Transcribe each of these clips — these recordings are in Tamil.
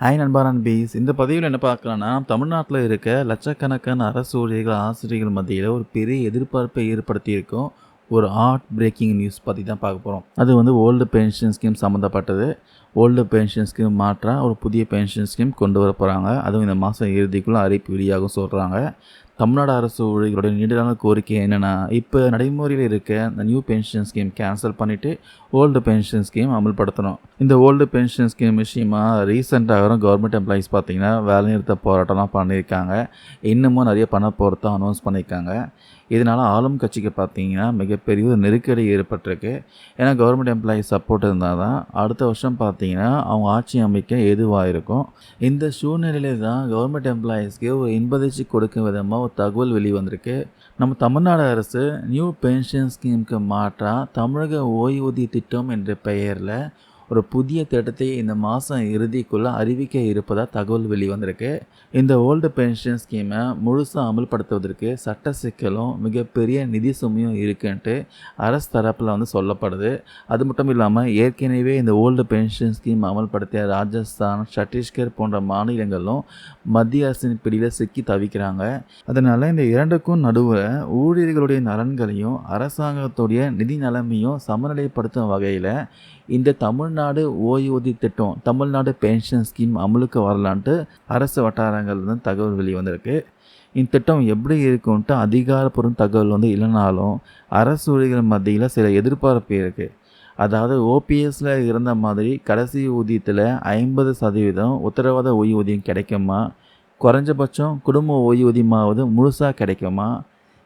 ஹாய் நண்பா பீஸ் இந்த பதிவில் என்ன பார்க்கலாம்னா தமிழ்நாட்டில் இருக்க லட்சக்கணக்கான அரசு ஊழியர்கள் ஆசிரியர்கள் மத்தியில் ஒரு பெரிய எதிர்பார்ப்பை ஏற்படுத்தியிருக்கும் ஒரு ஆர்ட் பிரேக்கிங் நியூஸ் பற்றி தான் பார்க்க போகிறோம் அது வந்து ஓல்டு பென்ஷன் ஸ்கீம் சம்மந்தப்பட்டது ஓல்டு பென்ஷன் ஸ்கீம் மாற்றா ஒரு புதிய பென்ஷன் ஸ்கீம் கொண்டு வர போகிறாங்க அதுவும் இந்த மாதம் இறுதிக்குள்ளே அறிவிப்பு வெளியாகும் சொல்கிறாங்க தமிழ்நாடு அரசு ஊழியர்களுடைய நீண்டான கோரிக்கை என்னென்னா இப்போ நடைமுறையில் இருக்க இந்த நியூ பென்ஷன் ஸ்கீம் கேன்சல் பண்ணிவிட்டு ஓல்டு பென்ஷன் ஸ்கீம் அமல்படுத்தணும். இந்த ஓல்டு பென்ஷன் ஸ்கீம் விஷயமா ரீசெண்டாக கவர்மெண்ட் எம்ப்ளாயீஸ் பார்த்தீங்கன்னா வேலைநிறுத்த போராட்டம்லாம் பண்ணியிருக்காங்க. இன்னமும் நிறைய பண போகிறத அனௌன்ஸ் பண்ணியிருக்காங்க. இதனால் ஆளும் கட்சிக்கு பார்த்தீங்கன்னா மிகப்பெரிய ஒரு நெருக்கடி ஏற்பட்டிருக்கு. ஏன்னா கவர்மெண்ட் எம்ப்ளாயீஸ் சப்போர்ட் இருந்தால் தான் அடுத்த வருஷம் பார்த்தீங்கன்னா அவங்க ஆட்சி அமைக்க எதுவாக இருக்கும். இந்த சூழ்நிலையில் தான் கவர்மெண்ட் எம்ப்ளாயீஸ்க்கு ஒரு இன்பதிச்சு கொடுக்கும் விதமாக ஒரு தகவல் வெளிவந்திருக்கு. நம்ம தமிழ்நாடு அரசு நியூ பென்ஷன் ஸ்கீமுக்கு மாற்றாக தமிழக ஓய்வூதிய திட்டம் என்ற பெயரில் ஒரு புதிய திட்டத்தை இந்த மாதம் இறுதிக்குள்ளே அறிவிக்க இருப்பதாக தகவல் வெளிவந்திருக்கு இந்த ஓல்டு பென்ஷன் ஸ்கீமை முழுசாக அமல்படுத்துவதற்கு சட்ட சிக்கலும் மிகப்பெரிய நிதி சுமையும் இருக்குன்ட்டு அரசு தரப்பில் வந்து சொல்லப்படுது. அது மட்டும் இல்லாமல் ஏற்கனவே இந்த ஓல்டு பென்ஷன் ஸ்கீம் அமல்படுத்திய ராஜஸ்தான் சத்தீஸ்கர் போன்ற மாநிலங்களும் மத்திய அரசின் பிடியில் சிக்கி தவிக்கிறாங்க. அதனால் இந்த இரண்டுக்கும் நடுவில் ஊழியர்களுடைய நலன்களையும் அரசாங்கத்துடைய நிதி நிலைமையும் சமநிலைப்படுத்தும் வகையில் இந்த தமிழ்நாடு தமிழ்நாடு ஓய்வூதிய திட்டம் தமிழ்நாடு பென்ஷன் ஸ்கீம் அமலுக்கு வரலான்ட்டு அரசு வட்டாரங்கள் வந்து தகவல் வெளிவந்திருக்கு. இந்த திட்டம் எப்படி இருக்குன்ட்டு அதிகாரப்பூர்வ தகவல் வந்து இல்லைனாலும் அரசு ஊழியர்கள் மத்தியில் சில எதிர்பார்ப்பு இருக்குது அதாவது ஓபிஎஸ்ல இருந்த மாதிரி கடைசி ஊதியத்தில் ஐம்பது சதவீதம் உத்தரவாத ஓய்வூதியம் கிடைக்குமா? குறைஞ்சபட்சம் குடும்ப ஓய்வூதியமாவது முழுசாக கிடைக்குமா?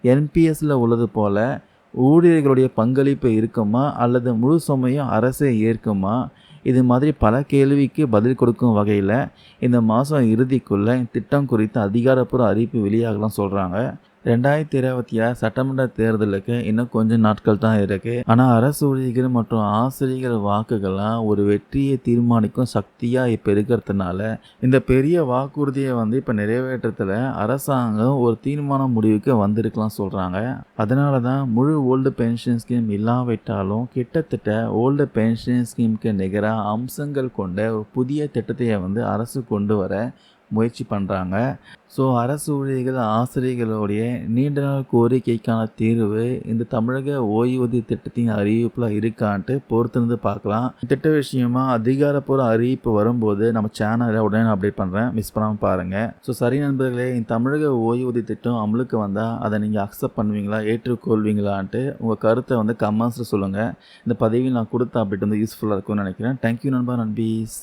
என்பிஎஸ்ல உள்ளது போல் ஊழியர்களுடைய பங்களிப்பு இருக்குமா? அல்லது முழு சுமையும் அரசே ஏற்குமா? இது மாதிரி பல கேள்விக்கு பதில் கொடுக்கும் வகையில் இந்த மாதம் இறுதிக்குள்ளே திட்டம் குறித்த அதிகாரப்பூர்வ அறிவிப்பு வெளியாகலாம் சொல்கிறாங்க ரெண்டாயிரத்தி இருபத்தி ஆறு சட்டமன்ற தேர்தலுக்கு இன்னும் கொஞ்சம் நாட்கள் தான் இருக்குது ஆனால் அரசு ஊழியர்கள் மற்றும் ஆசிரியர்கள் வாக்குகள்லாம் ஒரு வெற்றியை தீர்மானிக்கும் சக்தியாக இப்போ இருக்கிறதுனால இந்த பெரிய வாக்குறுதியை வந்து இப்போ நிறைவேற்றத்தில் அரசாங்கம் ஒரு தீர்மான முடிவுக்கு வந்திருக்கலாம் சொல்கிறாங்க அதனால தான் முழு ஓல்டு பென்ஷன் ஸ்கீம் இல்லாவிட்டாலும் கிட்டத்தட்ட ஓல்டு பென்ஷன் ஸ்கீமுக்கு நிகராக அம்சங்கள் கொண்ட ஒரு புதிய திட்டத்தை வந்து அரசு கொண்டு வர முயற்சி பண்ணுறாங்க ஸோ அரசு ஊழியர்கள் ஆசிரியர்களுடைய நீண்ட நாள் கோரிக்கைக்கான தீர்வு இந்த தமிழக ஓய்வூதிய திட்டத்தின் அறிவிப்பில் இருக்கான்ட்டு பொறுத்திருந்து பார்க்கலாம். திட்ட விஷயமா அதிகாரப்பூர்வ அறிவிப்பு வரும்போது நம்ம சேனலை உடனே அப்டேட் பண்ணுறேன் மிஸ் பண்ணாமல் பாருங்கள் ஸோ சரி நண்பர்களே இந்த தமிழக ஓய்வூதிய திட்டம் அமலுக்கு வந்தால் அதை நீங்கள் அக்செப்ட் பண்ணுவீங்களா ஏற்றுக்கொள்வீங்களான்ட்டு உங்கள் கருத்தை வந்து கமெண்ட்ஸில் சொல்லுங்கள் இந்த பதவியில் நான் கொடுத்த அப்டேட் வந்து யூஸ்ஃபுல்லாக இருக்கும்னு நினைக்கிறேன். தேங்க்யூ நண்பா நண்பீஸ்.